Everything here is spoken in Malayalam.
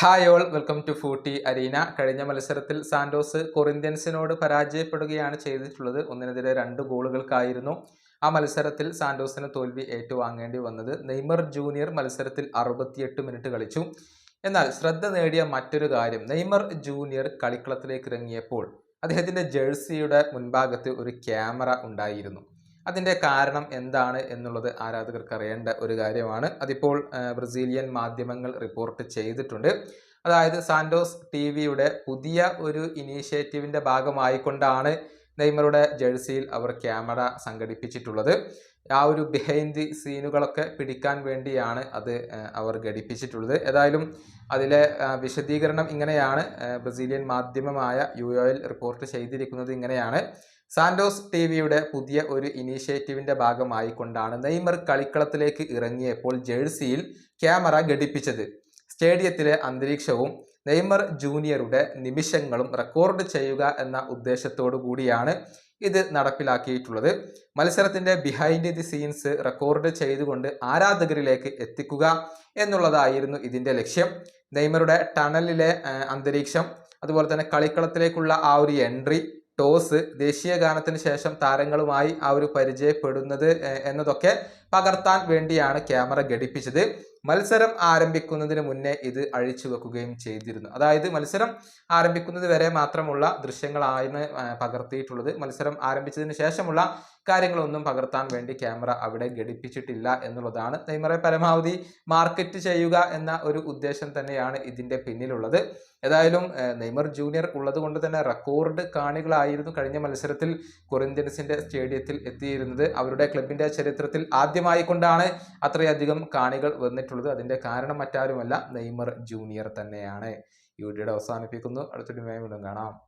Hi all welcome to footy arena കഴിഞ്ഞ മത്സരത്തിൽ സാന്റോസ് കൊറിന്ത്യൻസിനോട് പരാജയപ്പെടുകയാണ് ചെയ്തിട്ടുള്ളത്. ഒന്നിനെതിരെ രണ്ട് ഗോളുകൾക്കായിരുന്നു ആ മത്സരത്തിൽ സാന്റോസിന് തോൽവി ഏറ്റുവാങ്ങേണ്ടി വന്നത്. നെയ്മർ ജൂനിയർ മത്സരത്തിൽ അറുപത്തിയെട്ട് മിനിറ്റ് കളിച്ചു. എന്നാൽ ശ്രദ്ധ നേടിയ മറ്റൊരു കാര്യം നെയ്മർ ജൂനിയർ കളിക്കളത്തിലേക്ക് ഇറങ്ങിയപ്പോൾ അദ്ദേഹത്തിന്റെ ജേഴ്സിയുടെ മുൻഭാഗത്ത് ഒരു ക്യാമറ ഉണ്ടായിരുന്നു. അതിന്റെ കാരണം എന്താണ് എന്നുള്ളത് ആരാധകർക്ക് അറിയേണ്ട ഒരു കാര്യമാണ്. അതിപ്പോൾ ബ്രസീലിയൻ മാധ്യമങ്ങൾ റിപ്പോർട്ട് ചെയ്തിട്ടുണ്ട്. അതായത് സാൻഡോസ് ടി വിയുടെ പുതിയ ഒരു ഇനീഷ്യേറ്റീവിന്റെ ഭാഗമായിക്കൊണ്ടാണ് നെയ്മറുടെ ജേഴ്സിയിൽ അവർ ക്യാമറ സംഘടിപ്പിച്ചിട്ടുള്ളത്. ആ ഒരു ബിഹൈൻഡ് ദി സീനുകളൊക്കെ പിടിക്കാൻ വേണ്ടിയാണ് അത് അവർ ഘടിപ്പിച്ചിട്ടുള്ളത്. ഏതായാലും അതിലെ വിശദീകരണം ഇങ്ങനെയാണ്. ബ്രസീലിയൻ മാധ്യമമായ യു ഒയിൽ റിപ്പോർട്ട് ചെയ്തിരിക്കുന്നത് ഇങ്ങനെയാണ്. സാൻഡോസ് ടി വിയുടെ പുതിയ ഒരു ഇനീഷ്യേറ്റീവിന്റെ ഭാഗമായി കൊണ്ടാണ് നെയ്മർ കളിക്കളത്തിലേക്ക് ഇറങ്ങിയപ്പോൾ ജേഴ്സിയിൽ ക്യാമറ ഘടിപ്പിച്ചത്. സ്റ്റേഡിയത്തിലെ അന്തരീക്ഷവും നെയ്മർ ജൂനിയറുടെ നിമിഷങ്ങളും റെക്കോർഡ് ചെയ്യുക എന്ന ഉദ്ദേശത്തോടു കൂടിയാണ് ഇത് നടപ്പിലാക്കിയിട്ടുള്ളത്. മത്സരത്തിന്റെ ബിഹൈൻഡ് ദി സീൻസ് റെക്കോർഡ് ചെയ്തുകൊണ്ട് ആരാധകരിലേക്ക് എത്തിക്കുക എന്നുള്ളതായിരുന്നു ഇതിന്റെ ലക്ഷ്യം. നെയ്മറുടെ ടണലിലെ അന്തരീക്ഷം അതുപോലെ തന്നെ കളിക്കളത്തിലേക്കുള്ള ആ ഒരു എൻട്രി ടോസ് ദേശീയ ഗാനത്തിന് ശേഷം താരങ്ങളുമായി ആ ഒരു പരിചയപ്പെടുന്നത് എന്നതൊക്കെ പകർത്താൻ വേണ്ടിയാണ് ക്യാമറ ഘടിപ്പിച്ചത്. മത്സരം ആരംഭിക്കുന്നതിന് മുന്നേ ഇത് അഴിച്ചു വെക്കുകയും ചെയ്തിരുന്നു. അതായത് മത്സരം ആരംഭിക്കുന്നത് വരെ മാത്രമുള്ള ദൃശ്യങ്ങളാണ് പകർത്തിയിട്ടുള്ളത്. മത്സരം ആരംഭിച്ചതിന് ശേഷമുള്ള കാര്യങ്ങളൊന്നും പകർത്താൻ വേണ്ടി ക്യാമറ അവിടെ ഘടിപ്പിച്ചിട്ടില്ല എന്നുള്ളതാണ് നെയ്മറെ പരമാവധി മാർക്കറ്റ് ചെയ്യുക എന്ന ഒരു ഉദ്ദേശം തന്നെയാണ് ഇതിന്റെ പിന്നിലുള്ളത്. ഏതായാലും നെയ്മർ ജൂനിയർ ഉള്ളത് കൊണ്ട് തന്നെ റെക്കോർഡ് കാണികളായിരുന്നു കഴിഞ്ഞ മത്സരത്തിൽ കൊറിന്ത്യൻസിന്റെ സ്റ്റേഡിയത്തിൽ എത്തിയിരുന്നത്. അവരുടെ ക്ലബിന്റെ ചരിത്രത്തിൽ ആദ്യമായി കൊണ്ടാണ് അത്രയധികം കാണികൾ വന്നിട്ടുള്ളത്. അതിന്റെ കാരണം മറ്റാരുമല്ല. നെയ്മർ ജൂനിയർ തന്നെയാണ്. ഈ വീഡിയോയുടെ അവസാനിപ്പിക്കുന്നു. അടുത്തൊരു വീണ്ടും കാണാം.